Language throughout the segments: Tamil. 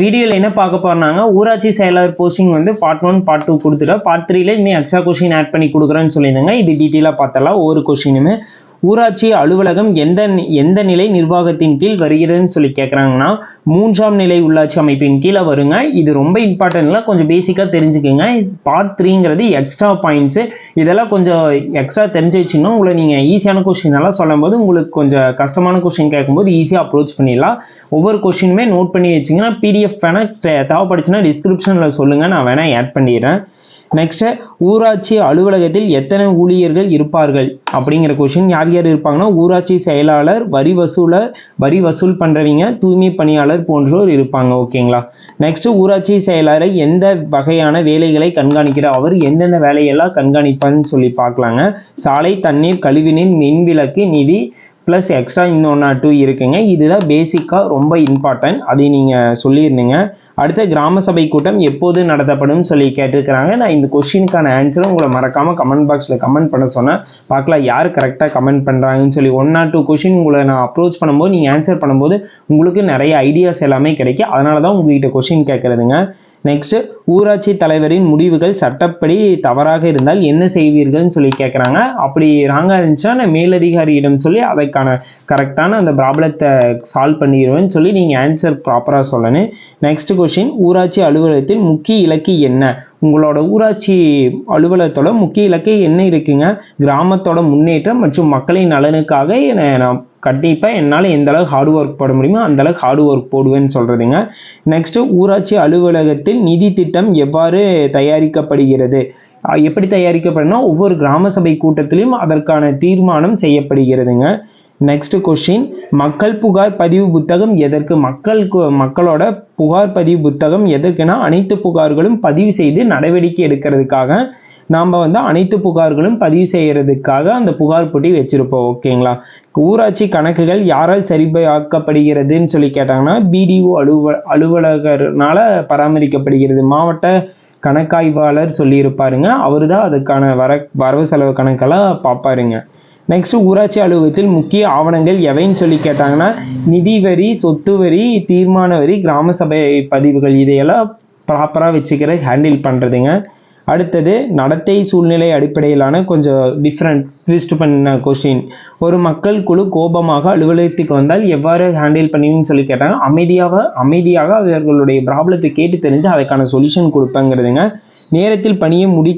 வீடியோவில் என்ன பார்க்க போறாங்க ஊராட்சி செயலாளர் போஸ்டிங் வந்து பார்ட் ஒன் பார்ட் டூ கொடுத்துட்டோம் பார்ட் த்ரீல இன்னும் எக்ஸ்ட்ரா கொஸ்டின் ஆட் பண்ணி கொடுக்குறேன்னு சொல்லியிருந்தாங்க. இது டீட்டெயிலாக பார்த்தலாம் ஒவ்வொரு கொஸ்டினுமே ஊராட்சி அலுவலகம் எந்த எந்த நிலை நிர்வாகத்தின் கீழ் வருகிறதுன்னு சொல்லி கேட்குறாங்கன்னா மூன்றாம் நிலை உள்ளாட்சி அமைப்பின் கீழே வருங்க. இது ரொம்ப இம்பார்ட்டன்ட்லாம் கொஞ்சம் பேசிக்காக தெரிஞ்சுக்கோங்க. பார்ட் த்ரீங்கிறது எக்ஸ்ட்ரா பாயிண்ட்ஸு இதெல்லாம் கொஞ்சம் எக்ஸ்ட்ரா தெரிஞ்சு வச்சுன்னா உங்களை நீங்கள் ஈஸியான கொஸ்டின் எல்லாம் சொல்லும்போது உங்களுக்கு கொஞ்சம் கஷ்டமான கொஸ்டின் கேட்கும்போது ஈஸியாக அப்ரோச் பண்ணிடலாம். ஒவ்வொரு கொஸ்டினுமே நோட் பண்ணி வச்சிங்கன்னா பிடிஎஃப் வேணால் தேவைப்படுச்சுன்னா டிஸ்கிரிப்ஷனில் சொல்லுங்கள் நான் வேணால் ஆட் பண்ணிடுறேன். நெக்ஸ்ட்டு ஊராட்சி அலுவலகத்தில் எத்தனை ஊழியர்கள் இருப்பார்கள்? அப்படிங்கிற கொஷின் யார் யார் இருப்பாங்கன்னா ஊராட்சி செயலாளர் வரி வசூல வரி வசூல் பண்ணுறவங்க தூய்மை பணியாளர் போன்றோர் இருப்பாங்க ஓகேங்களா நெக்ஸ்ட்டு ஊராட்சி செயலாளர் எந்த வகையான வேலைகளை கண்காணிக்கிறார்? அவர் எந்தெந்த வேலையெல்லாம் கண்காணிப்பான்னு சொல்லி பார்க்கலாங்க. சாலை தண்ணீர் கழிவுநீர் மின்விளக்கு நிதி ப்ளஸ் எக்ஸ்ட்ரா இன்னொன்று டூ இருக்குங்க. இதுதான் பேசிக்காக ரொம்ப இம்பார்ட்டன்ட் அதை நீங்கள் சொல்லியிருந்தீங்க அடுத்த கிராம சபை கூட்டம் எப்போது நடத்தப்படும் சொல்லி கேட்டிருக்கிறாங்க. நான் இந்த கொஸ்டினுக்கான ஆன்சரும் உங்களை மறக்காமல் கமெண்ட் பாக்ஸில் கமெண்ட் பண்ண சொன்னேன் பார்க்கலாம். யார் கரெக்டாக கமெண்ட் பண்ணுறாங்கன்னு சொல்லி ஒன் ஆர் டூ கொஷின் உங்களை நான் அப்ரோச் பண்ணும்போது நீங்கள் ஆன்சர் பண்ணும்போது உங்களுக்கு நிறைய ஐடியாஸ் எல்லாமே கிடைக்கும். அதனால தான் உங்ககிட்ட கொஷின் கேட்குறதுங்க. நெக்ஸ்ட்டு ஊராட்சி தலைவரின் முடிவுகள் சட்டப்படி தவறாக இருந்தால் என்ன செய்வீர்கள்னு சொல்லி கேட்குறாங்க அப்படி ராங்காக இருந்துச்சுன்னா நான் மேலதிகாரியிடம் சொல்லி அதற்கான கரெக்டான அந்த ப்ராப்ளத்தை சால்வ் பண்ணிடுவேன்னு சொல்லி நீங்கள் ஆன்சர் ப்ராப்பராக சொல்லணும். நெக்ஸ்ட் கொஷின் ஊராட்சி அலுவலகத்தின் முக்கிய இலக்கு என்ன? உங்களோட ஊராட்சி அலுவலகத்தோட முக்கிய இலக்கை என்ன இருக்குங்க? கிராமத்தோட முன்னேற்றம் மற்றும் மக்களின் நலனுக்காக நான் கண்டிப்பாக என்னால் எந்த அளவுக்கு ஹார்ட் ஒர்க் போட முடியுமோ அந்த அளவுக்கு ஹார்ட் ஒர்க் போடுவேன்னு சொல்கிறதுங்க நெக்ஸ்ட்டு ஊராட்சி அலுவலகத்தில் நிதி திட்டம் எவ்வாறு தயாரிக்கப்படுகிறது? எப்படி தயாரிக்கப்படுனா ஒவ்வொரு கிராம சபை கூட்டத்திலையும் அதற்கான தீர்மானம் செய்யப்படுகிறதுங்க. நெக்ஸ்ட் கொஷின் மக்கள் புகார் பதிவு புத்தகம் எதற்கு? மக்கள் மக்களோட புகார் பதிவு புத்தகம் எதற்குனா அனைத்து புகார்களும் பதிவு செய்து நடவடிக்கை எடுக்கிறதுக்காக நாம் வந்து அனைத்து புகார்களும் பதிவு செய்கிறதுக்காக அந்த புகார் போட்டி வச்சுருப்போம் ஓகேங்களா? ஊராட்சி கணக்குகள் யாரால் சரிபார்க்கப்படுகிறதுன்னு சொல்லி கேட்டாங்கன்னா பிடிஓ அலுவ அலுவலகர்னால பராமரிக்கப்படுகிறது. மாவட்ட கணக்காய்வாளர் சொல்லியிருப்பாருங்க. அவர் தான் அதுக்கான வர வரவு செலவு கணக்கெல்லாம் பார்ப்பாருங்க நெக்ஸ்ட் ஊராட்சி அலுவலகத்தில் முக்கிய ஆவணங்கள் எவைன்னு சொல்லி கேட்டாங்கன்னா நிதி வரி சொத்து வரி தீர்மான வரி கிராம சபை பதிவுகள் இதையெல்லாம் ப்ராப்பராக வச்சுக்கிற ஹேண்டில் பண்ணுறதுங்க அடுத்தது நடத்தை சூழ்நிலை அடிப்படையிலான கொஞ்சம் டிஃப்ரெண்ட் ட்விஸ்ட் பண்ண கொஸ்டின் ஒரு மக்கள் குழு கோபமாக அலுவலகத்துக்கு வந்தால் எவ்வாறு ஹேண்டில் பண்ணுவீங்கன்னு சொல்லி கேட்டாங்க. அமைதியாக அமைதியாக அவர்களுடைய ப்ராப்ளத்தை கேட்டு தெரிஞ்சு அதுக்கான சொல்யூஷன் கொடுப்பேங்கிறதுங்க. நேரத்தில் பணியை முடி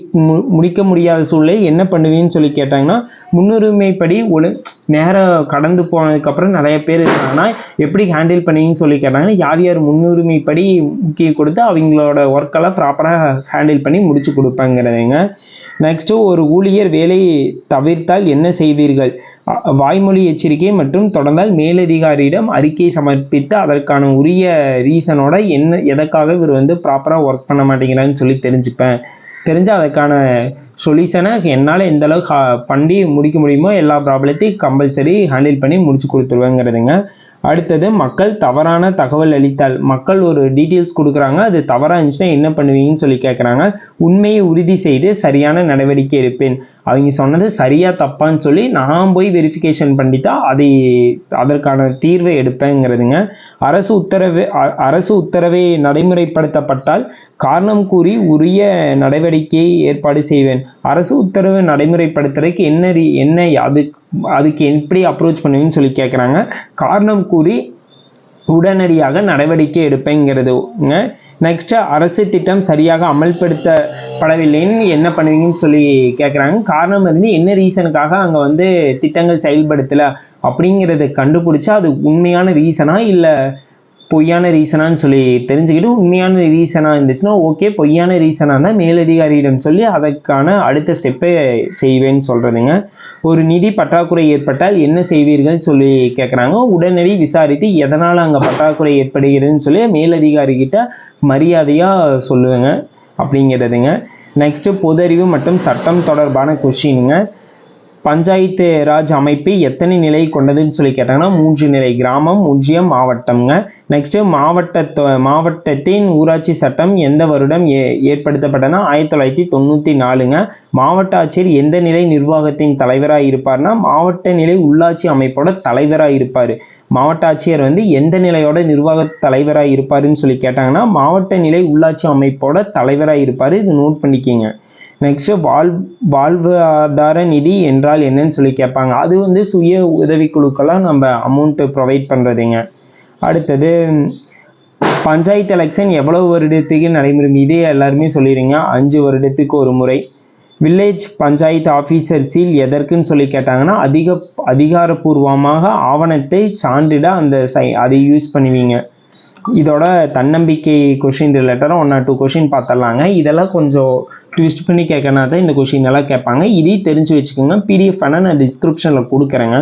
முடிக்க முடியாத சூழ்நிலை என்ன பண்ணுவீங்கன்னு சொல்லி கேட்டாங்கன்னா முன்னுரிமைப்படி ஒழு நேரம் கடந்து போனதுக்கப்புறம் நிறைய பேர் இருக்காங்கன்னா எப்படி ஹேண்டில் பண்ணுவீங்கன்னு சொல்லி கேட்டாங்கன்னா யார் யார் முன்னுரிமைப்படி முக்கியம் கொடுத்து அவங்களோட ஒர்க்கெல்லாம் ப்ராப்பராக ஹேண்டில் பண்ணி முடிச்சு கொடுப்பாங்கிறதுங்க. நெக்ஸ்ட்டு ஒரு ஊழியர் வேலையை தவிர்த்தால் என்ன செய்வீர்கள்? வாய்மொழி எச்சரிக்கை மற்றும் தொடர்ந்தால் மேலதிகாரியிடம் அறிக்கை சமர்ப்பித்து அதற்கான உரிய ரீசனோட என்ன எதற்காக இவர் வந்து ப்ராப்பராக ஒர்க் பண்ண மாட்டேங்கிறான்னு சொல்லி தெரிஞ்சுப்பேன். தெரிஞ்சு அதற்கான சொல்யூஷனை என்னால் எந்த அளவுக்கு பண்ணி முடிக்க முடியுமோ எல்லா ப்ராப்ளத்தையும் கம்பல்சரி ஹேண்டில் பண்ணி முடிச்சு கொடுத்துருவேங்கிறதுங்க. அடுத்தது மக்கள் தவறான தகவல் அளித்தால். மக்கள் ஒரு டீட்டெயில்ஸ் கொடுக்குறாங்க அது தவறாக இருந்துச்சுன்னா என்ன பண்ணுவீங்கன்னு சொல்லி கேட்குறாங்க உண்மையை உறுதி செய்து சரியான நடவடிக்கை எடுப்பேன். அவங்க சொன்னது சரியாக தப்பான்னு சொல்லி நான் போய் வெரிஃபிகேஷன் பண்ணிட்டா அதை அதற்கான தீர்வை எடுப்பேங்கிறதுங்க. அரசு உத்தரவு அரசு உத்தரவை நடைமுறைப்படுத்தப்பட்டால் காரணம் கூறி உரிய நடவடிக்கையை ஏற்பாடு செய்வேன். அரசு உத்தரவு நடைமுறைப்படுத்துறதுக்கு என்ன என்ன அது அதுக்கு எப்படி அப்ரோச் பண்ணுவீங்கன்னு சொல்லி கேட்குறாங்க காரணம் கூறி உடனடியாக நடவடிக்கை எடுப்பேங்கிறதுங்க நெக்ஸ்ட்டு அரசு திட்டம் சரியாக அமல்படுத்தப்படவில்லைன்னு என்ன பண்ணுவீங்கன்னு சொல்லி கேட்குறாங்க காரணம் வந்து என்ன ரீசனுக்காக அங்கே வந்து திட்டங்கள் செயல்படுத்தலை அப்படிங்கிறத கண்டுபிடிச்சா அது உண்மையான ரீசனா இல்லை பொய்யான ரீசனான்னு சொல்லி தெரிஞ்சுக்கிட்டு உண்மையான ரீசனாக இருந்துச்சுன்னா ஓகே பொய்யான ரீசனாக இருந்தால் மேலதிகாரியிடம் சொல்லி அதற்கான அடுத்த ஸ்டெப்பை செய்வேன்னு சொல்கிறதுங்க ஒரு நிதி பற்றாக்குறை ஏற்பட்டால் என்ன செய்வீர்கள் சொல்லி கேட்குறாங்க உடனடி விசாரித்து எதனால் அங்கே பற்றாக்குறை ஏற்படுகிறதுன்னு சொல்லி மேலதிகாரிகிட்ட மரியாதையாக சொல்லுவேங்க அப்படிங்கிறதுங்க. நெக்ஸ்ட்டு பொதறிவு மற்றும் சட்டம் தொடர்பான கொஷினுங்க பஞ்சாயத்து ராஜ் அமைப்பு எத்தனை நிலை கொண்டதுன்னு சொல்லி கேட்டாங்கன்னா மூன்று நிலை கிராமம் ஒன்றியம் மாவட்டம்ங்க. நெக்ஸ்ட்டு மாவட்ட மாவட்டத்தின் ஊராட்சி சட்டம் எந்த வருடம் ஏ ஏற்படுத்தப்பட்டனா ஆயிரத்தி தொள்ளாயிரத்தி தொண்ணூற்றி நாலுங்க. மாவட்ட ஆட்சியர் எந்த நிலை நிர்வாகத்தின் தலைவராக இருப்பார்னா மாவட்ட நிலை உள்ளாட்சி அமைப்போட தலைவராக இருப்பார். மாவட்ட ஆட்சியர் வந்து எந்த நிலையோட நிர்வாக தலைவராக இருப்பாருன்னு சொல்லி கேட்டாங்கன்னா மாவட்ட நிலை உள்ளாட்சி அமைப்போட தலைவராக இருப்பார். இது நோட் பண்ணிக்கிங்க. நெக்ஸ்ட்டு வாழ் வாழ்வாதார நிதி என்றால் என்னன்னு சொல்லி கேட்பாங்க. அது வந்து சுய உதவிக்குழுக்கெல்லாம் நம்ம அமௌண்ட்டு ப்ரொவைட் பண்ணுறதுங்க அடுத்தது பஞ்சாயத்து எலெக்ஷன் எவ்வளவு வருடத்துக்கு நடைபெறும்? இதே எல்லாருமே சொல்லிடுங்க அஞ்சு வருடத்துக்கு ஒரு முறை. வில்லேஜ் பஞ்சாயத்து ஆஃபீஸர் சீல் எதற்குன்னு சொல்லி கேட்டாங்கன்னா அதிக அதிகாரப்பூர்வமாக ஆவணத்தை சான்றிட அந்த சை அதை யூஸ் பண்ணுவீங்க. இதோட தன்னம்பிக்கை கொஷின் ரிலேட்டடாக ஒன் ஆர் டூ கொஷின் பார்த்துடலாங்க. இதெல்லாம் கொஞ்சம் ட்விஸ்ட் பண்ணி கேட்கனா தான் இந்த கொஷின் எல்லாம் கேட்பாங்க. இதையும் தெரிஞ்சு வச்சுக்கோங்க. பிடிஎஃப் ஆனால் நான் டிஸ்கிரிப்ஷனில் கொடுக்குறேங்க.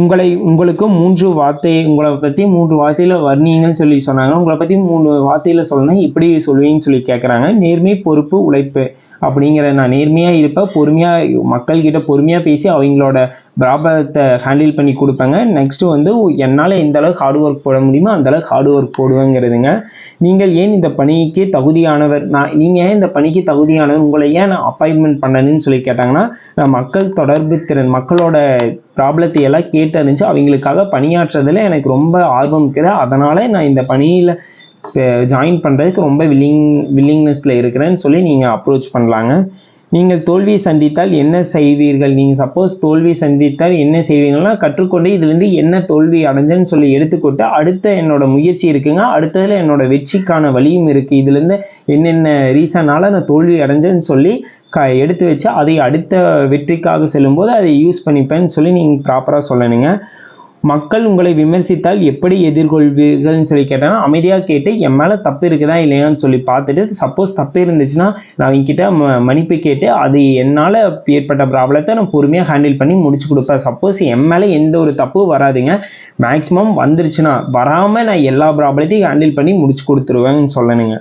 உங்களை உங்களுக்கு மூன்று வார்த்தை உங்களை பற்றி மூன்று வார்த்தையில் வர்ணீங்கன்னு சொல்லி சொன்னாங்க. உங்களை பற்றி மூணு வார்த்தையில் சொல்லணும். இப்படி சொல்லுவீங்கன்னு சொல்லி கேட்குறாங்க. நேர்மை பொறுப்பு உழைப்பு. அப்படிங்கிற நான் நேர்மையாக இருப்பேன் பொறுமையாக மக்கள்கிட்ட பொறுமையாக பேசி அவங்களோட ப்ராப்ளத்தை ஹேண்டில் பண்ணி கொடுப்பேங்க. நெக்ஸ்ட்டு வந்து என்னால் எந்த அளவுக்கு ஹார்ட் ஒர்க் போட முடியுமோ அந்த அளவுக்கு ஹார்ட் ஒர்க் போடுவேங்கிறதுங்க. நீங்கள் ஏன் இந்த பணிக்கு தகுதியானவர்? நான் நீங்கள் ஏன் இந்த பணிக்கு தகுதியானவர்? உங்களை ஏன் நான் அப்பாயின்மெண்ட் பண்ணணும்னு சொல்லி கேட்டாங்கன்னா நான் மக்கள் தொடர்பு திறன் மக்களோட ப்ராப்ளத்தை எல்லாம் கேட்டறிஞ்சு அவங்களுக்காக பணியாற்றுறதுல எனக்கு ரொம்ப ஆர்வம் இருக்குது. அதனால் நான் இந்த பணியில் ஜாயின் பண்ணுறதுக்கு ரொம்ப வில்லிங் வில்லிங்னஸில் இருக்கிறேன்னு சொல்லி நீங்கள் அப்ரோச் பண்ணலாங்க. நீங்கள் தோல்வி சந்தித்தால் என்ன செய்வீர்கள்? நீங்கள் சப்போஸ் தோல்வி சந்தித்தால் என்ன செய்வீங்கன்னா கற்றுக்கொண்டு இதுலேருந்து என்ன தோல்வி அடைஞ்சேன்னு சொல்லி எடுத்துக்கொண்டு அடுத்த என்னோட முயற்சி இருக்குங்க. அடுத்ததில் என்னோட வெற்றிக்கான வழியும் இருக்குது இதுலேருந்து என்னென்ன ரீசனால் அந்த தோல்வி அடைஞ்சேன்னு சொல்லி க எடுத்து வச்சு அதை அடுத்த வெற்றிக்காக செல்லும்போது அதை யூஸ் பண்ணிப்பேன்னு சொல்லி நீங்கள் ப்ராப்பராக சொல்லணுங்க. மக்கள் உங்களை விமர்சித்தால் எப்படி எதிர்கொள்வீர்கள்னு சொல்லி கேட்டாங்கன்னா அமைதியாக கேட்டு என் மேலே தப்பு இருக்குதா இல்லையான்னு சொல்லி பார்த்துட்டு சப்போஸ் தப்பு இருந்துச்சுன்னா நான் அவங்ககிட்ட ம மன்னிப்பு கேட்டு அது என்னால் ஏற்பட்ட ப்ராப்ளத்தை நான் பொறுமையாக ஹேண்டில் பண்ணி முடிச்சு கொடுப்பேன். சப்போஸ் என் மேலே எந்த ஒரு தப்பும் வராதுங்க. மேக்ஸிமம் வந்துருச்சுன்னா வராமல் நான் எல்லா ப்ராப்ளத்தையும் ஹேண்டில் பண்ணி முடிச்சு கொடுத்துருவேன்னு சொல்லணுங்க.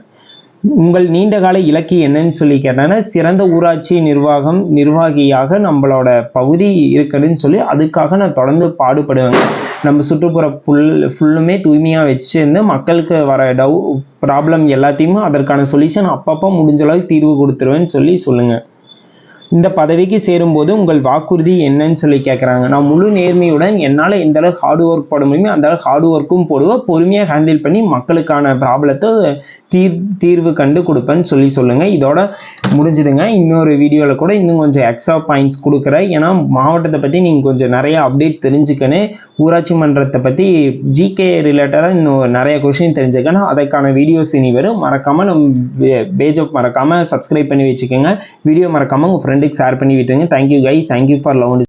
உங்கள் நீண்டகால இலக்கு என்னன்னு சொல்லி கேட்டாங்கன்னா சிறந்த ஊராட்சி நிர்வாகம் நிர்வாகியாக நம்மளோட பகுதி இருக்கணும்னு சொல்லி அதுக்காக நான் தொடர்ந்து பாடுபடுவேங்க. நம்ம சுற்றுப்புற புல் ஃபுல்லுமே தூய்மையாக வச்சுருந்து மக்களுக்கு வர டவு ப்ராப்ளம் எல்லாத்தையுமே அதற்கான சொல்யூஷன் அப்பப்போ முடிஞ்ச அளவுக்கு தீர்வு கொடுத்துருவேன்னு சொல்லி சொல்லுங்கள் இந்த பதவிக்கு சேரும்போது உங்கள் வாக்குறுதி என்னன்னு சொல்லி கேட்குறாங்க நான் முழு நேர்மையுடன் என்னால் எந்த அளவுக்கு ஹார்ட் ஒர்க் போட முடியுமோ அந்த அளவுக்கு ஹார்ட் ஒர்க்கும் போடுவேன் பொறுமையாக ஹேண்டில் பண்ணி மக்களுக்கான ப்ராப்ளத்தை தீர் தீர்வு கண்டு கொடுப்பேன்னு சொல்லி சொல்லுங்கள் இதோட முடிஞ்சுதுங்க. இன்னொரு வீடியோவில் கூட இன்னும் கொஞ்சம் எக்ஸ்ட்ரா பாயிண்ட்ஸ் கொடுக்குறேன். ஏன்னா மாவட்டத்தை பற்றி நீங்கள் கொஞ்சம் நிறைய அப்டேட் தெரிஞ்சுக்கணும். ஊராட்சி மன்றத்தை பற்றி ஜிகே ரிலேட்டடாக இன்னும் நிறைய கொஷின் தெரிஞ்சுக்கணும். அதற்கான வீடியோஸ் இனி வரும். மறக்காமல் நம்ம பேஜை மறக்காமல் சப்ஸ்கிரைப் பண்ணி வச்சுக்கோங்க. வீடியோ மறக்காமல் உங்கள் ஃப்ரெண்டுக்கு ஷேர் பண்ணி விட்டுருங்க. Thank you guys thank you for love